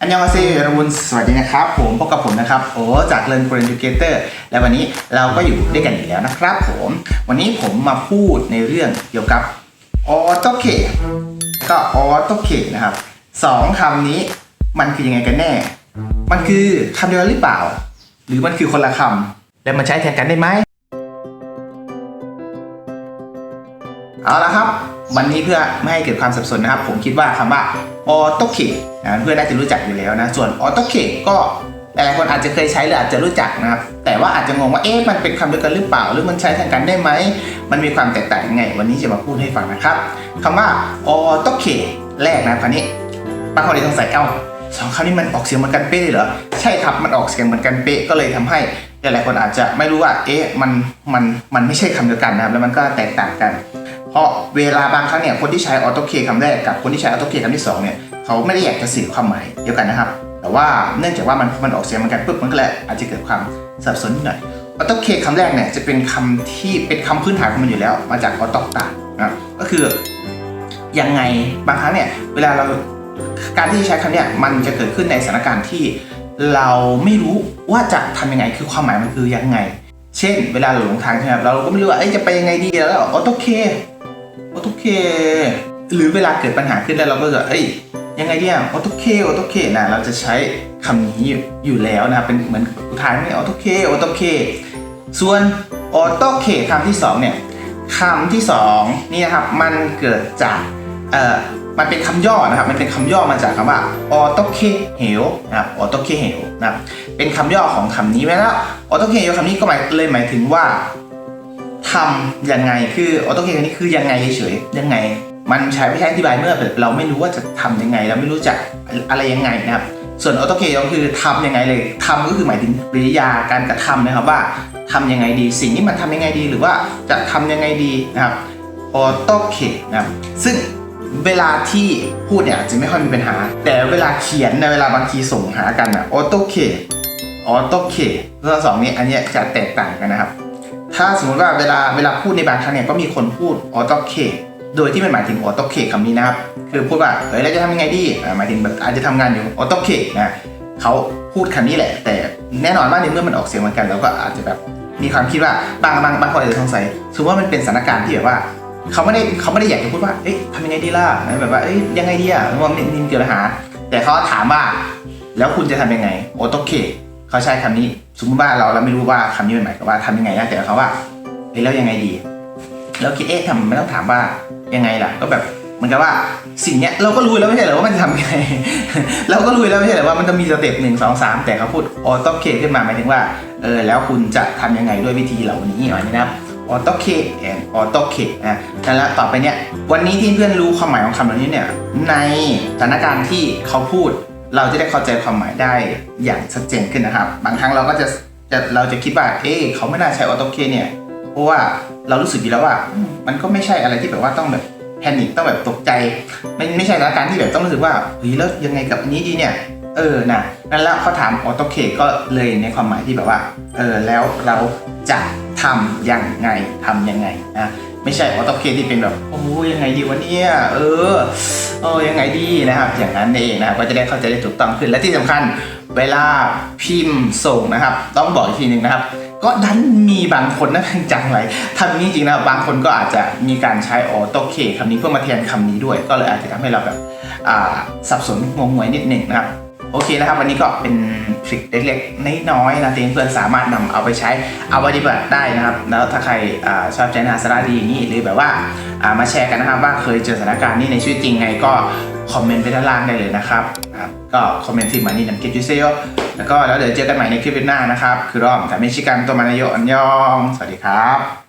อันยองอาเซยรบุญสวัสดีนะครับ ผมพบกับผมนะครับโอ้จากเ e ิ r n p r o Educator และวันนี้เราก็อยู่ด้วยกันอีกแล้วนะครับผม วันนี้ผมมาพูดในเรื่องเกี่ยวกับ AutoK ก็ AutoK นะครับสองคำนี้มันคือยังไงกันแน่ มันคือคำเดียวกันหรือเปล่า หรือมันคือคนละคำแล้วมันใช้แทนกันได้ไหม เอาละครับ วันนี้เพื่อไม่ให้เกิดความสับสนนะครับ ผมคิดว่าคำว่า AutoK นะเพื่อนน่าจะรู้จักอยู่แล้วนะส่วน AutoK ก็หลายๆคนอาจจะเคยใช้หรืออาจจะรู้จักนะครับ แต่ว่าอาจจะงงว่าเอ๊ะมันเป็นคำเดียวกันหรือเปล่า หรือมันใช้แทนกันได้ไหม มันมีความแตกต่างยังไง วันนี้จะมาพูดให้ฟังนะครับคำว่า AutoK แรกนะคราวนี้บางคนอาจจะสงสัยเอ้าสองคำนี้มันออกเสียงเหมือนกันเป๊ะเลยเหรอใช่ครับมันออกเสียงเหมือนกันเป๊ะก็เลยทำให้หลายๆคนอาจจะไม่รู้ว่าเอ๊ะมันมันมันไม่ใช่คำเดียวกันนะครับแล้วมันก็แตกต่างกัน เพราะเวลาบางครั้งเนี่ยคนที่ใช้ออโต้เคคำแรกกับคนที่ใช้ออโต้เคคำที่สองเนี่ยเขาไม่ได้อยากจะสื่อความหมายเดียวกันนะครับ แต่ว่าเนื่องจากว่ามันมันออกเสียงเหมือนกันปุ๊บมันก็เลยอาจจะเกิดความสับสนนิดหน่อยออโต้เคคำแรกเนี่ยจะเป็นคำที่เป็นคำพื้นฐานของมันอยู่แล้ว มาจากออโตตานะก็คือยังไงบางครั้งเนี่ยเวลาเราการที่ใช้คำเนี่ยมันจะเกิดขึ้นในสถานการณ์ที่เราไม่รู้ว่าจะทำยังไงคือความหมายมันคือยังไง เช่น เวลาเราหลงทางใช่ไหมเราก็ไม่รู้ว่าจะไปยังไงดีแล้วออโตเค ออโตเค หรือเวลาเกิดปัญหาขึ้นแล้วเราก็จะเอ้ยยังไงดีอะออโตเคออโตเคนะเราจะใช้คำนี้อยู่แล้วนะครับเป็นเหมือนอุทานไม่ออโตเคออโตเค ส่วนออโตเคคำที่สองเนี่ยคำที่สองนี่นะครับมันเกิดจากเอ่อมันเป็นคำย่อนะครับ มันเป็นคำย่อมาจากคำว่าออโตเคเหวนะครับออโตเคเหวนะครับเป็นคำย่อของคำนี้ไว้แล้วออโตเคเหวคำนี้ก็หมายเลยหมายถึงว่า ทำยังไงคือออโตเคคำนี้คือยังไงเฉยยังไง มันใช้ไม่ใช่อธิบายเมื่อเราไม่รู้ว่าจะทำยังไง เราไม่รู้จักอะไรยังไงนะครับ ส่วนออโตเคก็คือทำยังไงเลยทำก็คือหมายถึงกริยาการกระทำนะครับว่าทำยังไงดี สิ่งนี้มันทำยังไงดีหรือว่าจะทำยังไงดีนะครับออโตเคนะครับซึ่งเวลาที่พูดเนี่ยจะไม่ค่อยมีปัญหา แต่เวลาเขียนในเวลาบางทีส่งหากันนะออโตเคออโตเคทั้งสองนี้อันนี้จะแตกต่างกันนะครับ ถ้าสมมติว่าเวลาเวลาพูดในบางครั้งเนี่ยก็มีคนพูดออโตเคโดยที่ไม่หมายถึงออโตเคคำนี้นะครับ คือพูดว่าเฮ้ยเราจะทำยังไงดีหมายถึงแบบอาจจะทำงานอยู่ออโตเคนะเขาพูดคำนี้แหละ แต่แน่นอนว่าในเมื่อมันออกเสียงเหมือนกันเราก็อาจจะแบบมีความคิดว่าบางบางบางคนอาจจะสงสัยสมมติว่ามันเป็นสถานการณ์ที่แบบว่าเขาไม่ได้เขาไม่ได้อยากจะพูดว่าเอ๊ะทำยังไงดีล่ะแบบว่าเอ้ยยังไงดีอะว่ามันมีเกี่ยวกับปัญหา แต่เขาถามว่า แล้วคุณจะทำยังไงออโตเค เขาใช้คำนี้สมมติว่าเราเราไม่รู้ว่าคำนี้มันหมายความว่าทำยังไงนะแต่เขาว่าเฮ้แล้วยังไงดีแล้วคิดเอ๊ะทำไม่ต้องถามว่ายังไงล่ะ ก็แบบเหมือนกับว่าสิ่งเนี้ยเราก็รู้แล้วไม่ใช่เหรอว่ามันจะทำยังไง เราก็รู้แล้วไม่ใช่เหรอว่ามันจะมีสเต็ปหนึ่งสองสามแต่เขาพูดออโต้เคขึ้นมาหมายถึงว่าเออแล้วคุณจะทำยังไงด้วยวิธีเหล่านี้หน่อยนะครับออโต้เคแอนออโต้เคนะนั่นแหละต่อไปเนี่ยวันนี้ที่เพื่อนรู้ความหมายของคำเหล่านี้เนี่ยในสถานการณ์ที่เขาพูด เราจะได้เข้าใจความหมายได้อย่างชัดเจนขึ้นนะครับ บางครั้งเราก็จะจะเราจะคิดว่า เอ๊เขาไม่น่าใช้ออโต้เคเนี่ย เพราะว่าเรารู้สึกอยู่แล้วว่า มันก็ไม่ใช่อะไรที่แบบว่าต้องแบบแพนิคต้องแบบตกใจ ไม่ไม่ใช่สถานการณ์ที่แบบต้องรู้สึกว่าเฮ้ยแล้วยังไงกับอันนี้ดีเนี่ย เออนะนั่นแล้วเขาถามออโต้เคก็เลยในความหมายที่แบบว่า เออแล้วเราจะทำยังไงทำยังไงนะไม่ใช่ออโต้เคที่เป็นแบบโอ้ยยังไงดีวะเนี่ยเออ เออยังไงดีนะครับ อย่างนั้นเองนะครับก็จะได้เข้าใจได้ถูกต้องขึ้นและที่สำคัญเวลาพิมพ์ส่งนะครับ ต้องบอกอีกทีหนึ่งนะครับ ก็ดันมีบางคนนะจังไรทำนี้จริงนะบางคนก็อาจจะมีการใช้ออโต้เคคำนี้เพื่อมาแทนคำนี้ด้วย ก็เลยอาจจะทำให้เราแบบสับสนงงงวยนิดหนึ่งนะครับ โอเคนะครับ วันนี้ก็เป็นทริคเล็กๆ น้อยๆนะที่เพื่อนสามารถนำเอาไปใช้เอาปฏิบัติได้นะครับ แล้วถ้าใครอชอบใจนาสาระดีอย่างนี้หรือแบบว่ามาแชร์กันนะครับ ว่าเคยเจอสถานการณ์นี้ในชีวิตจริงไงก็คอมเมนต์ไปด้านล่างได้เลยนะครับก็คอมเมนต์ที่มานี่นันเกจิเซโยแล้วก็แล้วเดี๋ยวเจอกันใหม่ในคลิปหน้านะครับ คือรอมแต่ไม่ชิกันตัวมานาโยอันยอง สวัสดีครับ